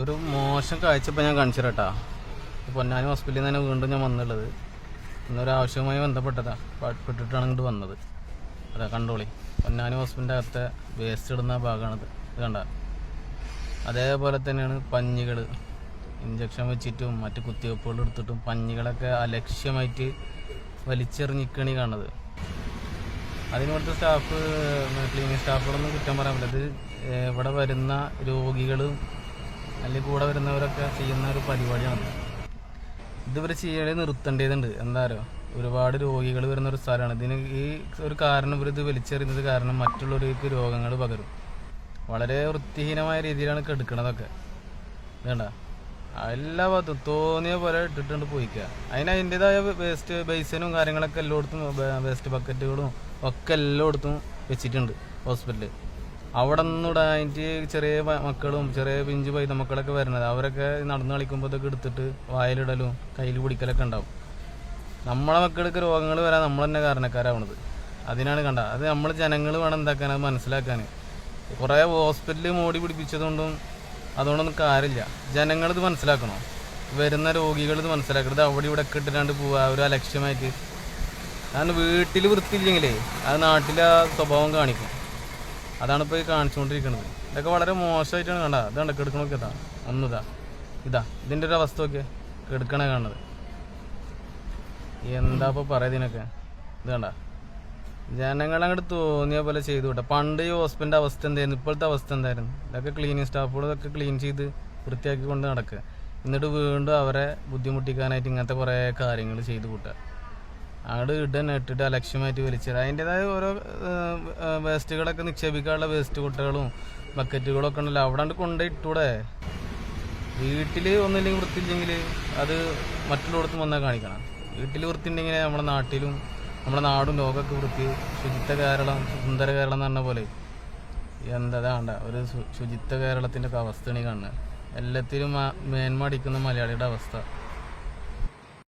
ഒരു മോശം കാഴ്ച ഞാൻ കാണിച്ചു തരാട്ടാ പൊന്നാനി ഹോസ്പിറ്റലിൽ നിന്ന് തന്നെ വീണ്ടും ഞാൻ വന്നുള്ളത്. ഇന്നൊരു ആവശ്യവുമായി ബന്ധപ്പെട്ടതാ. പെട്ടിട്ടാണ് ഇങ്ങോട്ട് വന്നത്. അതാ കണ്ടോളി. പൊന്നാനി ഹോസ്പിറ്റലിന്റെ അകത്തെ വേസ്റ്റ് ഇടുന്ന ഭാഗമാണിത് ഇത് കണ്ട? അതേപോലെ തന്നെയാണ് പഞ്ഞികൾ ഇഞ്ചക്ഷൻ വെച്ചിട്ടും മറ്റ് കുത്തിവെപ്പുകൾ എടുത്തിട്ടും പഞ്ഞികളൊക്കെ അലക്ഷ്യമായിട്ട് വലിച്ചെറിഞ്ഞിക്കണി കാണുന്നത്. അതിനിവിടുത്തെ സ്റ്റാഫ് ക്ലീനിങ് സ്റ്റാഫുകളൊന്നും കുറ്റം പറയാൻ പറ്റില്ല. ഇത് ഇവിടെ വരുന്ന രോഗികളും അല്ലെങ്കിൽ കൂടെ വരുന്നവരൊക്കെ ചെയ്യുന്ന ഒരു പരിപാടിയാണ്. ഇതുവരെ ചെയ്യലേ നിർത്തേണ്ടതുണ്ട്. എന്താ ഒരുപാട് രോഗികൾ വരുന്ന ഒരു സ്ഥലമാണ്. ഇതിന് ഈ ഒരു കാരണം ഇവർ ഇത് വലിച്ചെറിയുന്നത് കാരണം മറ്റുള്ളവർക്ക് രോഗങ്ങൾ പകരും. വളരെ വൃത്തിഹീനമായ രീതിയിലാണ് കെടുക്കണതൊക്കെ വേണ്ട എല്ലാ ഭാഗത്തും തോന്നിയ പോലെ ഇട്ടിട്ടുണ്ട് പോയിക്കുക അതിന് അതിന്റെതായ വേസ്റ്റ് ബേസിനും കാര്യങ്ങളൊക്കെ എല്ലായിടത്തും വേസ്റ്റ് ബക്കറ്റുകളും ഒക്കെ എല്ലായിടത്തും വെച്ചിട്ടുണ്ട് ഹോസ്പിറ്റലിൽ അവിടെ നിന്ന് ഇടാനായിട്ട് ചെറിയ മക്കളും ചെറിയ പിഞ്ചു പൈത മക്കളൊക്കെ വരുന്നത്. അവരൊക്കെ നടന്നു കളിക്കുമ്പോഴൊക്കെ എടുത്തിട്ട് വായിലിടലും കയ്യിൽ പിടിക്കലൊക്കെ ഉണ്ടാവും. നമ്മളെ മക്കൾക്ക് രോഗങ്ങൾ വരാൻ നമ്മൾ തന്നെ കാരണക്കാരാവണത്. അതിനാണ് കണ്ട. അത് നമ്മൾ ജനങ്ങൾ വേണം എന്താക്കാൻ അത് മനസ്സിലാക്കാൻ. കുറേ ഹോസ്പിറ്റലിൽ മോടി പിടിപ്പിച്ചതുകൊണ്ടും അതുകൊണ്ടൊന്നും കാര്യമില്ല. ജനങ്ങളിത് മനസ്സിലാക്കണോ? വരുന്ന രോഗികൾ ഇത് മനസ്സിലാക്കണം. ഇത് അവിടെ ഇവിടെ ഒക്കെ ഇട്ടിട്ടാണ്ട് പോവുക ഒരു അലക്ഷ്യമായിട്ട്. കാരണം വീട്ടിൽ വൃത്തിയില്ലെങ്കിലേ അത് നാട്ടിലെ സ്വഭാവം കാണിക്കും. അതാണ് ഇപ്പോൾ ഈ കാണിച്ചുകൊണ്ടിരിക്കുന്നത് ഇതൊക്കെ വളരെ മോശമായിട്ടാണ് കണ്ട? ഇതാണ്ട് കിടക്കണമൊക്കെ ഇതാ. ഒന്നിതാ. ഇതാ. ഇതിന്റെ ഒരു അവസ്ഥ ഒക്കെ കിടക്കണേ കാണുന്നത്. എന്താ ഇപ്പോൾ പറയുന്നതിനൊക്കെ ഇത് കണ്ട? ജനങ്ങളങ്ങോട്ട് തോന്നിയ പോലെ ചെയ്തു വിട്ടെ പണ്ട് ഈ ഹോസ്പിറ്റലിന്റെ അവസ്ഥ എന്തായിരുന്നു? ഇപ്പോഴത്തെ അവസ്ഥ എന്തായിരുന്നു? ഇതൊക്കെ ക്ലീനിങ് സ്റ്റാഫുകളൊക്കെ ക്ലീൻ ചെയ്ത് വൃത്തിയാക്കി കൊണ്ട് നടക്കുക എന്നിട്ട് വീണ്ടും അവരെ ബുദ്ധിമുട്ടിക്കാനായിട്ട് ഇങ്ങനത്തെ കുറേ കാര്യങ്ങൾ ചെയ്തു കൂട്ടുക. അങ്ങോട്ട് ഇടന്നെ ഇട്ടിട്ട് അലക്ഷ്യമായിട്ട് വലിച്ചത് അതിന്റെതായ ഓരോ വേസ്റ്റുകളൊക്കെ നിക്ഷേപിക്കാനുള്ള വേസ്റ്റ് കുട്ടകളും ബക്കറ്റുകളൊക്കെ ഉണ്ടല്ലോ. അവിടെ കൊണ്ടേ ഇട്ടൂടെ. വീട്ടിൽ ഒന്നില്ലെങ്കിൽ വൃത്തിയില്ലെങ്കിൽ അത് മറ്റുള്ളടത്തും വന്നാൽ കാണിക്കണം. വീട്ടിൽ വൃത്തി ഉണ്ടെങ്കിൽ നമ്മുടെ നാട്ടിലും നമ്മുടെ നാടും ലോകമൊക്കെ വൃത്തി ശുചിത്വ കേരളം സുന്ദര കേരളം എന്ന് പറഞ്ഞ പോലെ എന്താ വേണ്ട ഒരു ശുചിത്വ കേരളത്തിന്റെ ഒക്കെ അവസ്ഥയാണ് ഈ കാണുന്നത്. എല്ലാത്തിലും മേന്മ അടിക്കുന്ന മലയാളിയുടെ അവസ്ഥ.